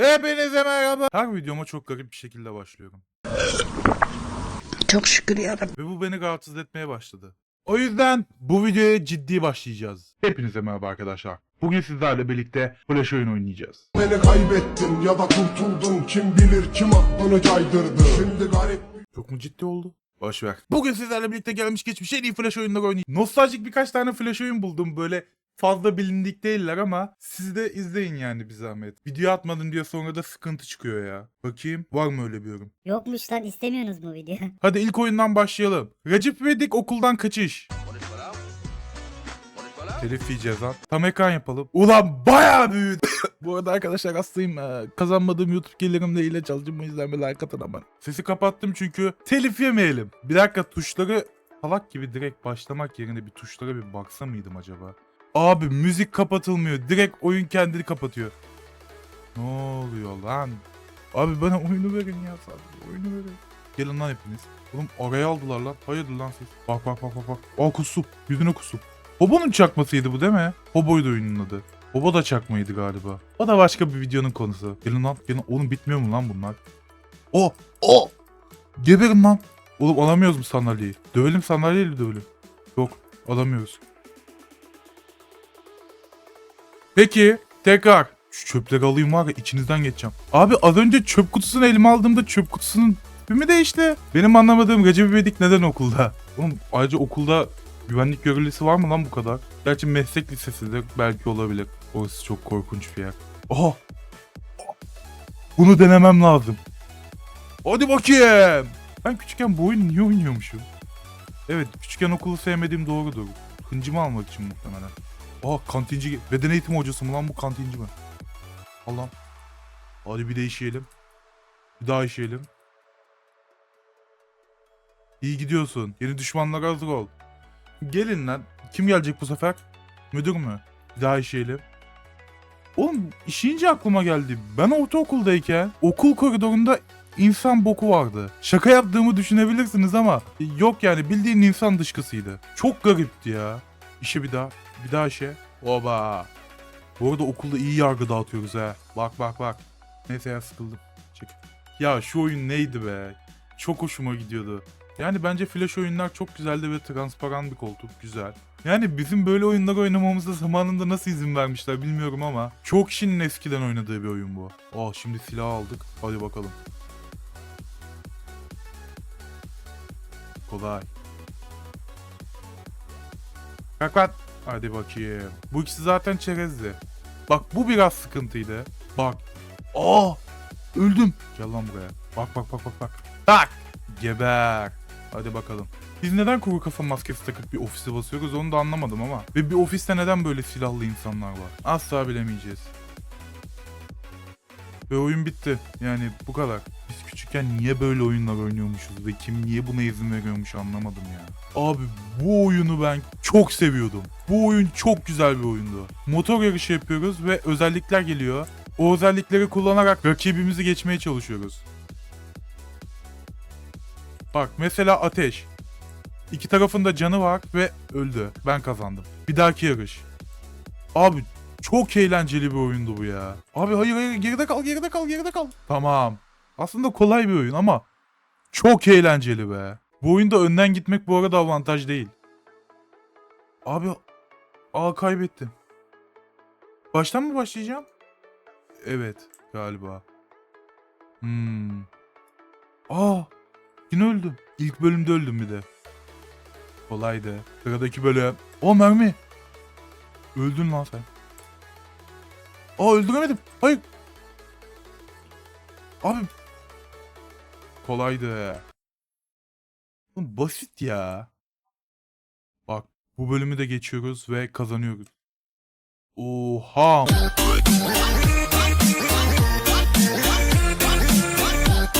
Hepinize merhaba. Her videoma çok garip bir şekilde başlıyorum. Çok şükür yarabbim. Ve bu beni rahatsız etmeye başladı. O yüzden bu videoya ciddi başlayacağız. Hepinize merhaba arkadaşlar. Bugün sizlerle birlikte Flash oyun oynayacağız. Beni kaybettin ya da kurtuldun kim bilir kim aklını caydırdı Şimdi garip Çok mu ciddi oldu? Boş ver. Bugün sizlerle birlikte gelmiş geçmiş en iyi Flash oyunları oynayacağız. Nostaljik birkaç tane Flash oyun buldum. Böyle fazla bilindik değiller ama siz de izleyin yani bir zahmet. Video atmadın diye sonra da sıkıntı çıkıyor ya. Bakayım var mı öyle bir yorum? Yokmuş lan istemiyorsunuz mu video? Hadi ilk oyundan başlayalım. Recep İvedik okuldan kaçış. Telif yiyeceğiz lan. Tam ekran yapalım. Ulan bayağı büyüdü. Bu arada arkadaşlar hastayım. Ee, Kazanmadığım YouTube gelirimle ile çalışacağım. Bu yüzden bir like atın ama. Sesi kapattım çünkü telif yemeyelim. Bir dakika tuşları salak gibi direkt başlamak yerine bir tuşlara bir baksa mıydım acaba? Abi müzik kapatılmıyor. Direkt oyun kendini kapatıyor. Ne oluyor lan? Abi bana oyunu verin ya sadece. Oyunu verin. Gelin lan hepiniz. Oğlum araya aldılar lan. Hayırdır lan siz? Bak bak bak bak bak. Aa kusum. Yüzüne kusum. Hobo'nun çakmasıydı bu değil mi? Hobo'ydu oyunun adı. Hobo da çakmaydı galiba. O da başka bir videonun konusu. Gelin lan gelin. Oğlum bitmiyor mu lan bunlar? O! O! Geberin lan. Oğlum alamıyoruz mu sandalyeyi? Dövelim sandalyeyle dövelim. Yok alamıyoruz. Peki tekrar. Şu çöpleri alayım var ya içinizden geçeceğim. Abi az önce çöp kutusunu elime aldığımda çöp kutusunun tipi değişti. Benim anlamadığım Recep İvedik neden okulda? Oğlum ayrıca okulda güvenlik görevlisi var mı lan bu kadar? Gerçi meslek lisesidir belki olabilir. Orası çok korkunç bir yer. Oha! Bunu denemem lazım. Hadi bakayım. Ben küçükken bu oyunu niye oynuyormuşum? Evet küçükken okulu sevmediğim doğrudur. Hıncımı almak için muhtemelen. Aa kantinci. Beden eğitimi hocası mı lan bu kantinci mi? Allah. Hadi bir de. Bir daha işeyelim. İyi gidiyorsun. Yeni düşmanlara hazır ol. Gelin lan. Kim gelecek bu sefer? Müdür mü? Bir daha işeyelim. Oğlum işeyince aklıma geldi. Ben ortaokuldayken okul koridorunda insan boku vardı. Şaka yaptığımı düşünebilirsiniz ama yok yani bildiğin insan dışkısıydı. Çok garipti ya. İşe bir daha. Bir daha işe. Oba. Bu arada okulda iyi yargı dağıtıyoruz ha. Bak bak bak. Neyse ya sıkıldım. Çık. Ya şu oyun neydi be? Çok hoşuma gidiyordu. Yani bence flash oyunlar çok güzeldi ve transparan bir koltuk. Güzel. Yani bizim böyle oyunlar oynamamıza zamanında nasıl izin vermişler bilmiyorum ama çok kişinin eskiden oynadığı bir oyun bu. Aa şimdi silah aldık. Hadi bakalım. Kolay. Kalk lan. Hadi bakayım. Bu ikisi zaten çerezdi. Bak bu biraz sıkıntıydı. Bak. Aa! Öldüm. Gel lan buraya. Bak bak bak bak bak. Tak! Geber. Hadi bakalım. Biz neden kuru kafa maskesi takıp bir ofise basıyoruz onu da anlamadım ama. Ve bir ofiste neden böyle silahlı insanlar var? Asla bilemeyeceğiz. Ve oyun bitti. Yani bu kadar. Küçükken niye böyle oyunlar oynuyormuşuz ve kim niye buna izin veriyormuş anlamadım ya. Abi bu oyunu ben çok seviyordum. Bu oyun çok güzel bir oyundu. Motor yarışı yapıyoruz ve özellikler geliyor. O özellikleri kullanarak rakibimizi geçmeye çalışıyoruz. Bak mesela ateş. İki tarafında canı var ve öldü. Ben kazandım. Bir dahaki yarış. Abi çok eğlenceli bir oyundu bu ya. Abi hayır hayır geride kal geride kal geride kal. Tamam. Aslında kolay bir oyun ama çok eğlenceli be. Bu oyunda önden gitmek bu arada avantaj değil. Abi aa kaybettim. Baştan mı başlayacağım? Evet galiba. Hmm. Aa yine öldüm. İlk bölümde öldüm bir de. Kolaydı. Sıradaki bölüm. O mermi. Öldün lan sen. Aa öldüremedim. Hayır. Abi. Kolaydı. Basit ya. Bak bu bölümü de geçiyoruz ve kazanıyoruz. Oha.